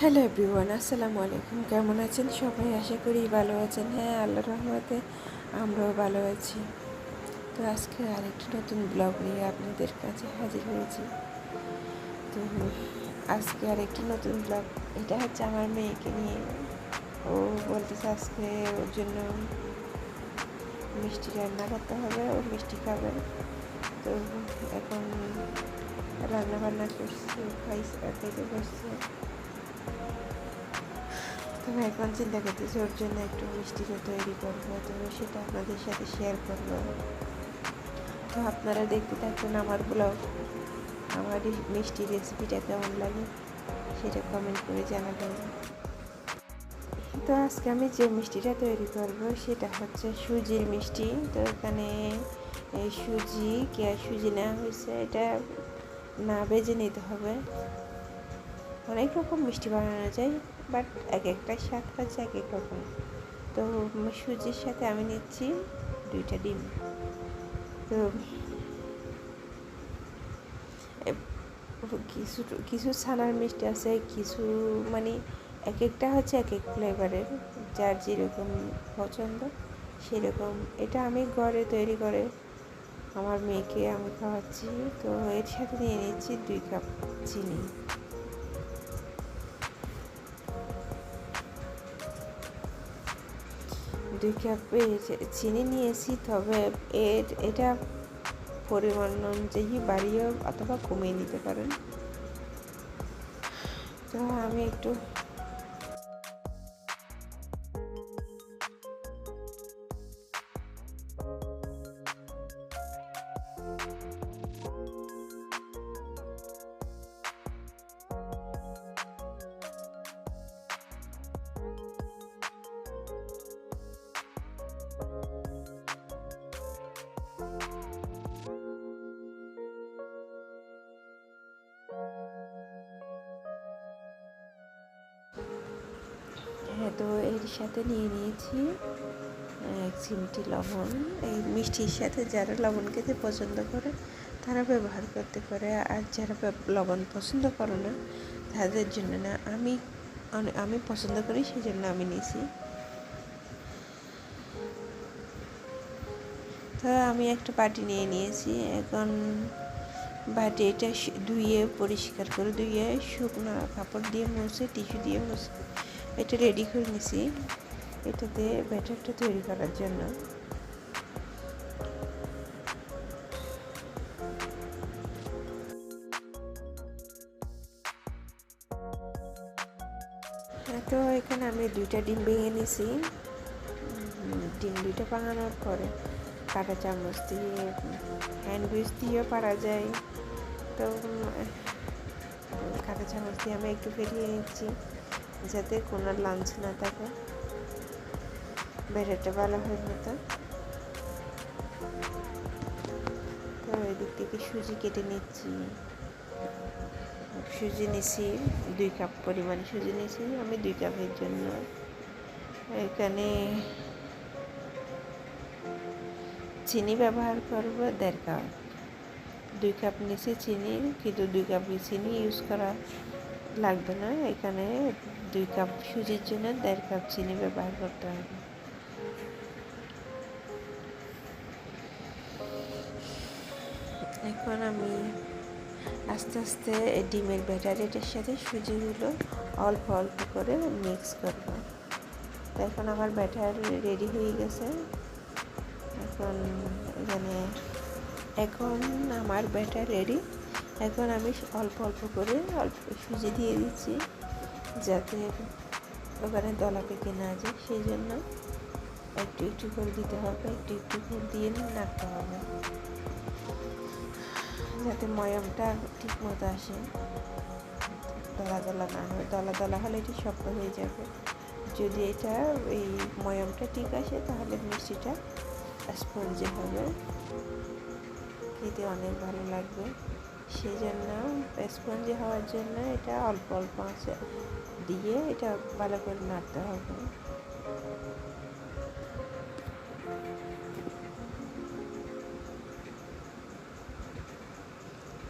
Hello everyone আসসালামু আলাইকুম কেমন আছেন সবাই? আশা করি ভালো আছেন। হ্যাঁ আল্লাহ রহমতে আমরাও ভালো আছি। তো আজকে আরেকটি নতুন ব্লগ নিয়ে আপনাদের কাছে হাজির হয়েছি। তো আজকে আরেকটি নতুন ব্লগ এটা হচ্ছে আমার মেয়েকে নিয়ে। ও বলতেছে আজকে ওর জন্য মিষ্টি রান্না করতে হবে ও মিষ্টি খাবে। তো এখন রান্না বান্না করছে খাইছে খাইতে বসছে। তো এখন চিন্তা করতেছি, ওর জন্য একটু মিষ্টিটা তৈরি করব, তো সেটা আপনাদের সাথে শেয়ার করব। তো আপনারা দেখতে থাকুন আমার ব্লগ আমার মিষ্টি রেসিপিটা কেমন লাগে, সেটা কমেন্ট করে জানাবেন। তো আজকে আমি যে মিষ্টিটা তৈরি করব, সেটা হচ্ছে সুজির মিষ্টি। তো এখানে সুজি, কে সুজি নেওয়া হয়েছে, এটা না বেজে নিতে হবে। অনেক রকম মিষ্টি বানানো যায় বাট এক একটা স্বাদ হচ্ছে এক এক রকম। তো সুজির সাথে আমি নিচ্ছি দুইটা ডিম। তো কিছু কিছু ছানার মিষ্টি আছে, কিছু মানে এক একটা হচ্ছে এক এক ফ্লেভারের যার যেরকম পছন্দ সেরকম। এটা আমি ঘরে তৈরি করে আমার মেয়েকে আমি খাওয়াচ্ছি। তো এর সাথে নিয়ে নিচ্ছি দুই কাপ চিনি। দুই কাপ চিনি নিয়েছি, তবে এর, এটা পরিমাণ অনুযায়ী বাড়িয়ে অথবা কমিয়ে নিতে পারেন। তো আমি একটু তো এর সাথে নিয়ে নিয়েছি এক চিমটি লবণ। এই মিষ্টির সাথে যারা লবণ খেতে পছন্দ করে, তারা ব্যবহার করতে পারে। আর যারা লবণ পছন্দ করে না, তাদের জন্য না, আমি আমি পছন্দ করি সেই জন্য আমি নিয়েছি। তো আমি একটা বাটি নিয়ে নিয়েছি। এখন বাটি এটা ধুয়ে পরিষ্কার করে ধুয়ে শুকনো কাপড় দিয়ে মুছে, টিস্যু দিয়ে মুছে। এটা রেডি করে নিছি। এটাতে ব্যাটারটা তৈরি করার জন্য। তো এখানে আমি দুইটা ডিম ভেঙে নিছি। ডিম দুইটা ভাঙানোর পরে কাটা চামচ দিয়ে হ্যান্ড দিয়েও পারা যায়। তো, কাটা চামচ দিয়ে আমি একটু ফেরিয়ে নিচ্ছি। যাতে কোনো লাঞ্চ না থাকে। বেড়েটা ভালো হয় মতো তো। এদিক থেকে সুজি কেটে নিচ্ছি। সুজি নিছি দুই কাপ পরিমাণ সুজি নিছি, আমি দুই কাপের জন্য। এখানে চিনি ব্যবহার করব দেড় কাপ। দুই কাপ নিছি চিনি, কিন্তু দুই কাপ চিনি ইউজ করা লাগবে না। এখানে দুই কাপ সুজির জন্য দেড় কাপ চিনি ব্যবহার করতে হবে। এখন আমি আস্তে আস্তে ডিমের ব্যাটারিটার সাথে সুজিগুলো অল্প অল্প করে মিক্স করব। এখন আমার ব্যাটার রেডি হয়ে গেছে। এখন এখানে এখন আমার ব্যাটার রেডি। এখন আমি অল্প অল্প করে অল্প সুজি দিয়ে দিচ্ছি। যাতে ওখানে দলা পেকে না যায়, সেই জন্য একটু একটু করে দিতে হবে, একটু একটু করে দিয়ে নাড়তে হবে। যাতে ময়মটা ঠিক মতো আসে দলা দলা না হয় দলা দলা হলে এটি শক্ত হয়ে যাবে। যদি এটা এই ময়মটা ঠিক আসে, তাহলে মিষ্টিটা স্পঞ্জে হবে। খেতে অনেক ভালো লাগবে। সেই জন্য স্পঞ্জি হওয়ার জন্য এটা অল্প অল্প আছে। দিয়ে এটা ভালো করে নাড়তে হবে।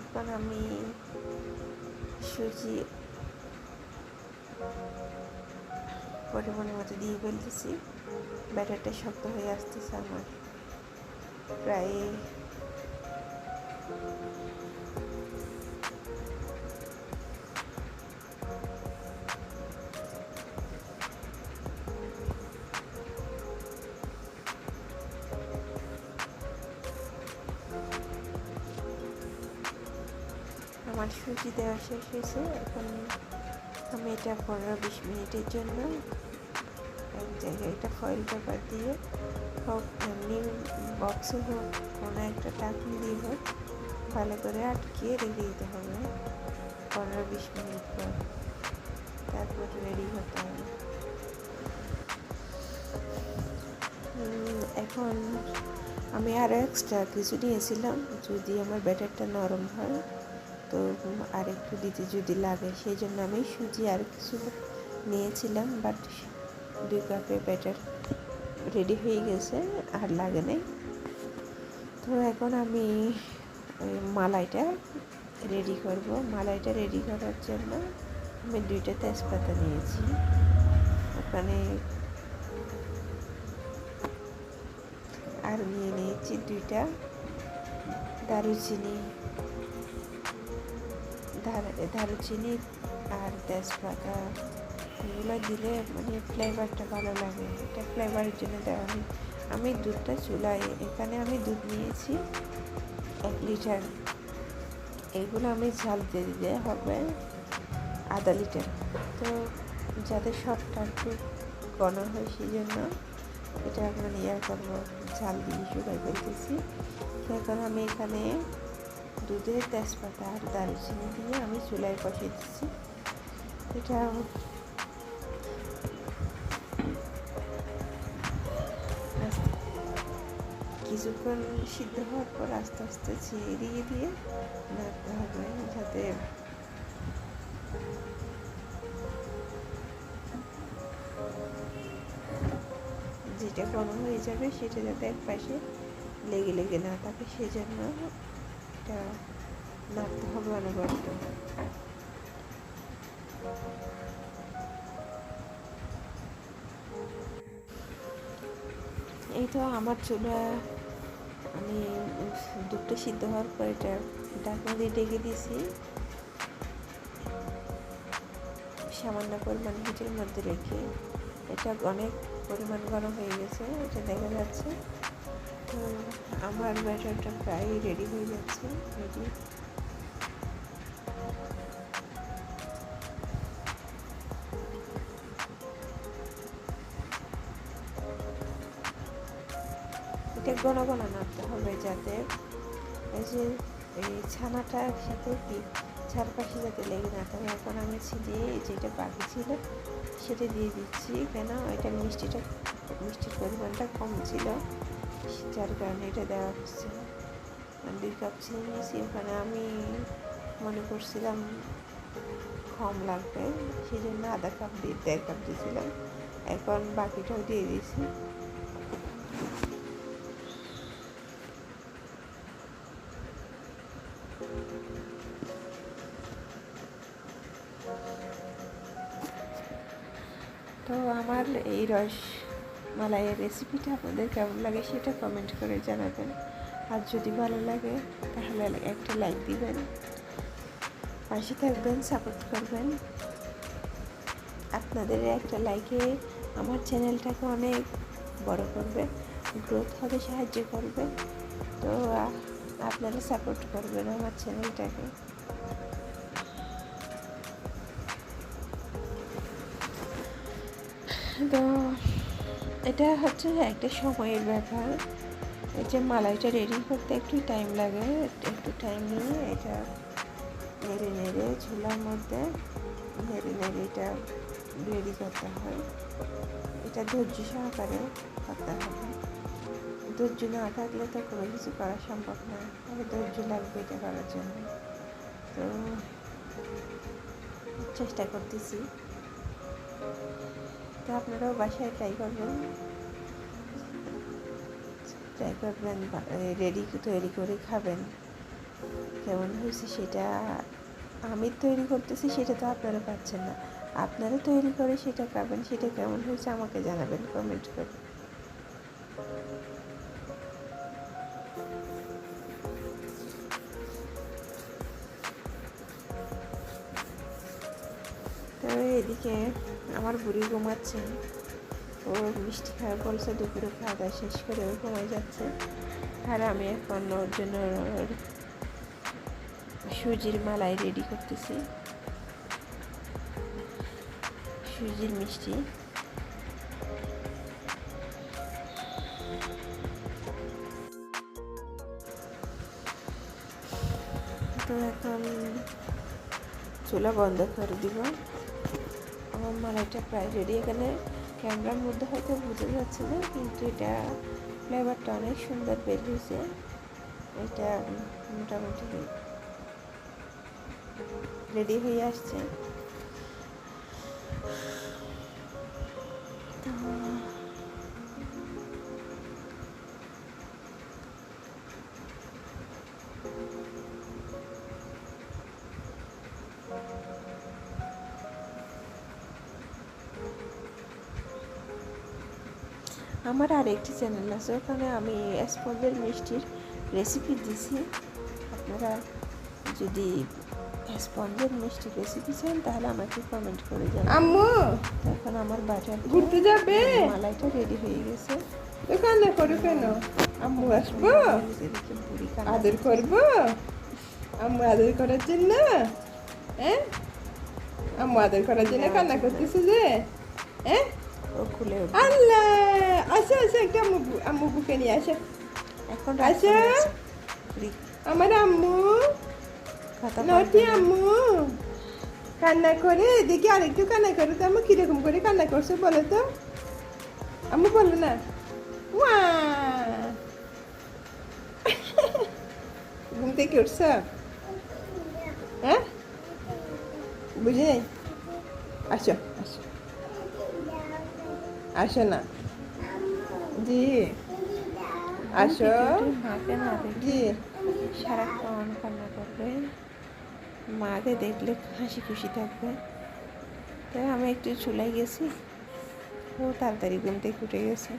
এখন আমি সুজি পরিমাণের মতো দিয়ে ফেলতেছি। ব্যাটারটা শক্ত হয়ে আসতেছে আমার। প্রায় সুজি দেওয়া শেষ হয়েছে, এখন আমি এটা পনেরো বিশ মিনিটের জন্য এক জায়গায় এটা ফয়েল পেপার দিয়ে হোক, এমনি বক্সে হোক, কোনো একটা টাকনি দিয়ে হোক, ভালো করে আটকে রেখে দিতে হবে। পনেরো বিশ মিনিট পর তারপর রেডি হতে হবে। এখন আমি আরও এক্সট্রা কিছু নিয়েছিলাম, যদি আমার ব্যাটারটা নরম হয়। তো আর একটু দিতে যদি লাগে, সেই জন্য আমি সুজি আর কিছু নিয়েছিলাম বাট দুই কাপের ব্যাটার রেডি হয়ে গেছে আর লাগে নাই। তো এখন আমি ওই মালাইটা রেডি করব। মালাইটা রেডি করার জন্য আমি দুইটা তেজপাতা নিয়েছি। ওখানে আর নিয়ে নিয়েছি দুইটা দারুচিনি। দারুচিনি আর তেজপাতা, এগুলো দিলে মানে ফ্লেভারটা ভালো লাগে। এটা ফ্লেভারের জন্য দেওয়া হয়। আমি দুধটা চুলায়, এখানে আমি দুধ নিয়েছি এক লিটার। এগুলো আমি ঝাল দিয়ে দিতে হবে আধা লিটার। তো যাতে সবটা একটু ঘন হয় সেই জন্য এটা মানে ইয়ে করব, ঝাল দিয়ে শুকাই ফেলতেছি তো এখন আমি এখানে দুধে তেজপাতা আর দারুচিনি দিয়ে আমি চুলায় বসিয়ে দিচ্ছি। এটা কিছুক্ষণ সিদ্ধ হওয়ার পর আস্তে আস্তে ছিঁড়ে দিয়ে দিয়ে নাড়তে হবে যাতে যেটা গরম হয়ে যাবে সেটা যাতে এক পাশে লেগে লেগে না থাকে, সেজন্য এটা নাড়তে হবে অনবরত এই তো আমার চুলা আমি দুধটা সিদ্ধ হওয়ার পর এটা ঢাকনা দিয়ে ডেকে দিয়েছি। সামান্য পরিমাণ হিটের মধ্যে রেখে। এটা অনেক পরিমাণ গরম হয়ে গেছে, এটা দেখা যাচ্ছে। তো আমার ব্যাটারটা প্রায় রেডি হয়ে যাচ্ছে রেডি এটা ঘন ঘন নাড়তে হবে যাতে এই যে এই ছানাটা একসাথে কি চারপাশে যাতে লেগে না থাকে। এখন আমি ছিটিয়ে যেটা বাকি ছিল সেটা দিয়ে দিচ্ছি। কেন? এটা মিষ্টিটা, মিষ্টির পরিমাণটা কম ছিল। যার কারণে এটা দেওয়া হচ্ছে। দুই কাপ চিনি নিয়েছি ওখানে আমি মনে করছিলাম কম লাগবে সেই জন্য আধা কাপ দিয়ে দেড় কাপ দিয়েছিলাম। এখন বাকিটাও দিয়ে দিয়েছি। তো আমার এই রস মালাইয়ের রেসিপিটা আপনাদের কেমন লাগে সেটা কমেন্ট করে জানাবেন। আর যদি ভালো লাগে, তাহলে একটা লাইক দিবেন। পাশে থাকবেন সাপোর্ট করবেন। আপনাদের একটা লাইকে আমার চ্যানেলটাকে অনেক বড় করবে গ্রোথ হতে সাহায্য করবে। তো আপনারা সাপোর্ট করবেন আমার চ্যানেলটাকে তো এটা হচ্ছে একটা সময়ের ব্যাপার। এই যে মালাইটা রেডি করতে একটু টাইম লাগে, একটু টাইম নিয়ে এটা নেড়ে নেড়ে ঝুলার মধ্যে নেড়ে নেড়ে এটা রেডি করতে হয়। এটা ধৈর্য সহকারে করতে হবে। ধৈর্য না থাকলে তো কোনো কিছু করা সম্ভব না। তবে ধৈর্য লাগবে এটা করার জন্য। তো চেষ্টা করতেছি। তো আপনারাও বাসায় ট্রাই করবেন। ট্রাই করবেন রেডি তৈরি করে খাবেন। কেমন হয়েছে সেটা, আমি তৈরি করতেছি সেটা তো আপনারা পাচ্ছেন না। আপনারা তৈরি করে সেটা খাবেন, সেটা কেমন হয়েছে আমাকে জানাবেন কমেন্ট করে। তো এদিকে আমার বুড়ি ঘুমাচ্ছে। ও মিষ্টি খাওয়া বলছে, দুপুরে খাওয়া দাওয়া শেষ করে ও ঘুমাই যাচ্ছে। আর আমি এখন ওর জন্য সুজির মালাই রেডি করতেছি। সুজির মিষ্টি। তো এখন চুলা বন্ধ করে দিব। আমার মালাইটা প্রায় রেডি এখানে ক্যামেরার মধ্যে হয়তো বোঝা যাচ্ছে না, কিন্তু এটা ফ্লেভারটা অনেক সুন্দর বের হয়েছে। এটা মোটামুটি রেডি হয়ে আসছে। আমার আরেকটি চ্যানেল আছে ওখানে আমি স্পঞ্জের মিষ্টির রেসিপি দিছি। আপনারা যদি স্পঞ্জের মিষ্টির রেসিপি চান তাহলে আমাকে কমেন্ট করে জানাবেন আম্মু! এখন আমার বাটার ঘুরতে যাবে? মালাইটা রেডি হয়ে গেছে। তো কান্না করো কেন আম্মু আসব? আদর করব? আম্মু আদর করার জন্য? হ্যাঁ? আম্মু আদর করার জন্য কান্না করতেছে যে? হ্যাঁ? ও খুলে। আল্লাহ! আসো আসো একটা আম্মু আম্মু বুকে নিয়ে আসো। এখন আচ্ছা। আমার আম্মু। নটি। আম্মু। কান্না করে দেখি আরেকটু কান্না করো তো। আম্মু কীরকম করে কান্না করছ বলো তো? আম্মু বলো না। ওয়া! ঘুম থেকে উঠছ? হ্যাঁ? বুঝি নাই? আসো। আসো না। জি। আসো। মাকে জি। সারাক্ষণ কান্না করবে। মাকে দেখলে হাসি খুশি থাকবে। তাই আমি একটু চুলাই গেছি। ও তাড়াতাড়ি ঘুম থেকে উঠে গেছে।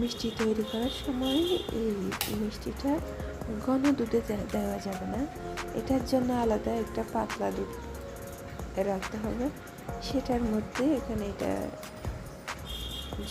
মিষ্টি তৈরি করার সময় এই মিষ্টিটা ঘন দুধে দেওয়া যাবে না। এটার জন্য আলাদা একটা পাতলা দুধ রাখতে হবে। সেটার মধ্যে এখানে এটা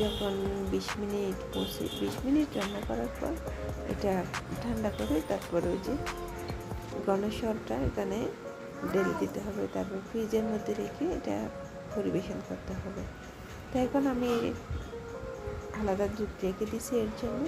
যখন বিশ মিনিট পঁচিশ বিশ মিনিট রান্না করার পর এটা ঠান্ডা করে তারপর ওই যে গণস্বরটা এখানে ঢেলে দিতে হবে। তারপর ফ্রিজের মধ্যে রেখে এটা পরিবেশন করতে হবে। তো এখন আমি আলাদা দুধ রেখে দিছি এর জন্য।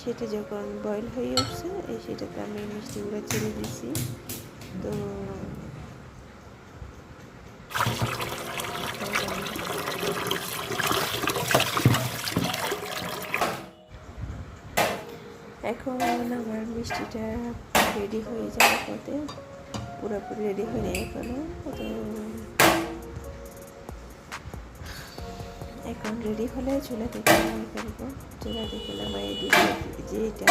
সেটা যখন বয়েল হয়ে উঠছে, এই সেটাতে আমি মিষ্টিগুলো ছেড়ে দিছি। তো এখন আমার মিষ্টিটা রেডি হয়ে যাওয়ার পথে পুরোপুরি রেডি হয়ে নেই এখনও। তো এখন রেডি হলে চুলা থেকে নামাই ফেলব। চুলা থেকে নামাই দুধ যেটা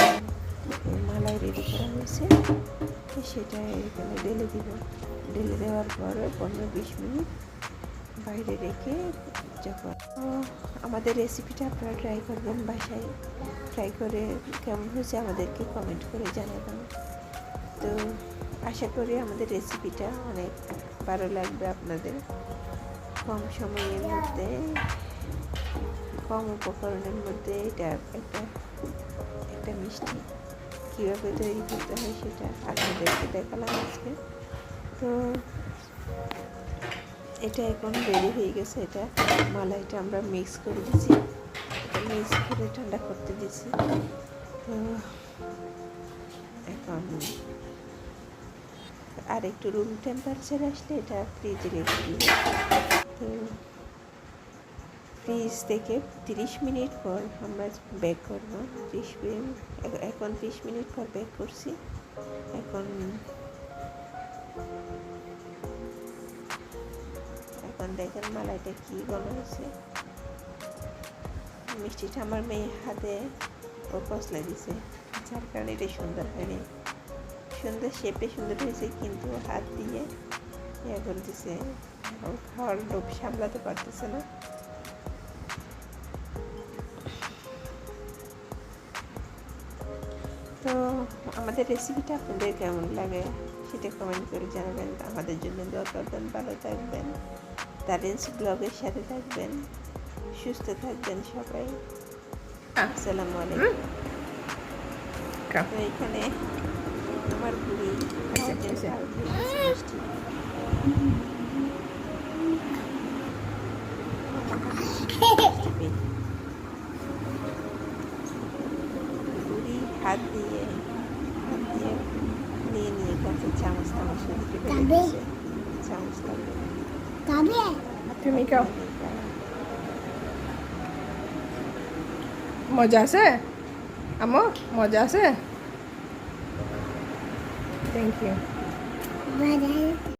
মালাই রেডি করা হয়েছে সেটা এখানে ঢেলে দিব। ঢেলে দেওয়ার পর পনেরো বিশ মিনিট বাইরে রেখে যখন আমাদের রেসিপিটা আপনারা ট্রাই করবেন বাসায়। ট্রাই করে কেমন হয়েছে আমাদেরকে কমেন্ট করে জানাবেন। তো আশা করি আমাদের রেসিপিটা অনেক ভালো লাগবে আপনাদের। কম সময়ের মধ্যে কম উপকরণের মধ্যে এটা একটা একটা মিষ্টি। কীভাবে তৈরি করতে হয় সেটা আপনাদেরকে দেখালাম আজকে। তো এটা এখন রেডি হয়ে গেছে এটা। মালাইটা আমরা মিক্স করে দিছি। মিক্স করে ঠান্ডা করতে দিছি। তো এখন আর একটু রুম টেম্পারেচার আসলে এটা ফ্রিজে রেখে দিব। তো ফ্রিজ থেকে তিরিশ মিনিট পর আমরা বেক করব। ত্রিশ মিনিট এখন ত্রিশ মিনিট পর বেক করছি। এখন এখন দেখেন মালাইটা কি বলা হয়েছে। মিষ্টিটা আমার মেয়ে হাতে ও কসলা দিছে। যার কারণে এটা সুন্দর হয়নি। সুন্দর শেপে সুন্দর হয়েছে, কিন্তু হাত দিয়ে ইয়ে করে দিছে খাওয়ার লোভ সামলাতে পারতেছে না। আমাদের রেসিপিটা আপনাদের কেমন লাগে সেটা কমেন্ট করে জানাবেন। আমাদের জন্য দোয়া করবেন ভালো থাকবেন। তারেন্স ব্লগের সাথে থাকবেন সুস্থ থাকবেন সবাই। আসসালামু আলাইকুম। এখানে আমার বুড়ি আচ্ছা, আমার জন্য मज़ा से? आम मज़ा से? Thank you